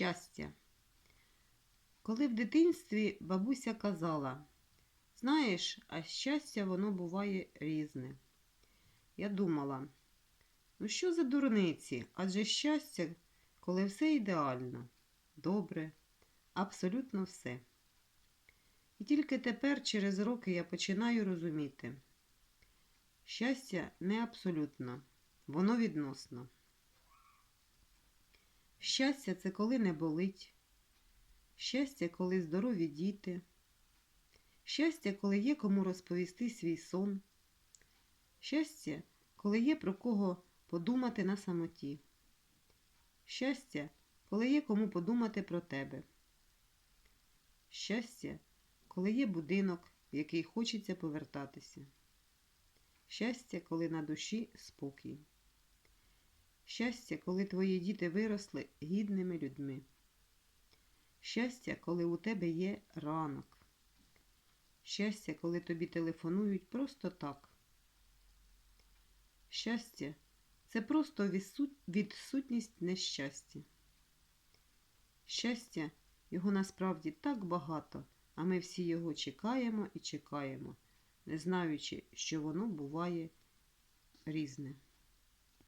Щастя. Коли в дитинстві бабуся казала, знаєш, а щастя воно буває різне. Я думала, ну що за дурниці? Адже щастя, коли все ідеально, добре, абсолютно все. І тільки тепер, через роки, я починаю розуміти, щастя не абсолютно, воно відносно. Щастя це коли не болить. Щастя, коли здорові діти. Щастя, коли є кому розповісти свій сон. Щастя, коли є про кого подумати на самоті. Щастя, коли є кому подумати про тебе. Щастя, коли є будинок, в який хочеться повертатися. Щастя, коли на душі спокій. Щастя, коли твої діти виросли гідними людьми. Щастя, коли у тебе є ранок. Щастя, коли тобі телефонують просто так. Щастя це просто відсутність нещастя. Щастя, його насправді так багато, а ми всі його чекаємо і чекаємо, не знаючи, що воно буває різне.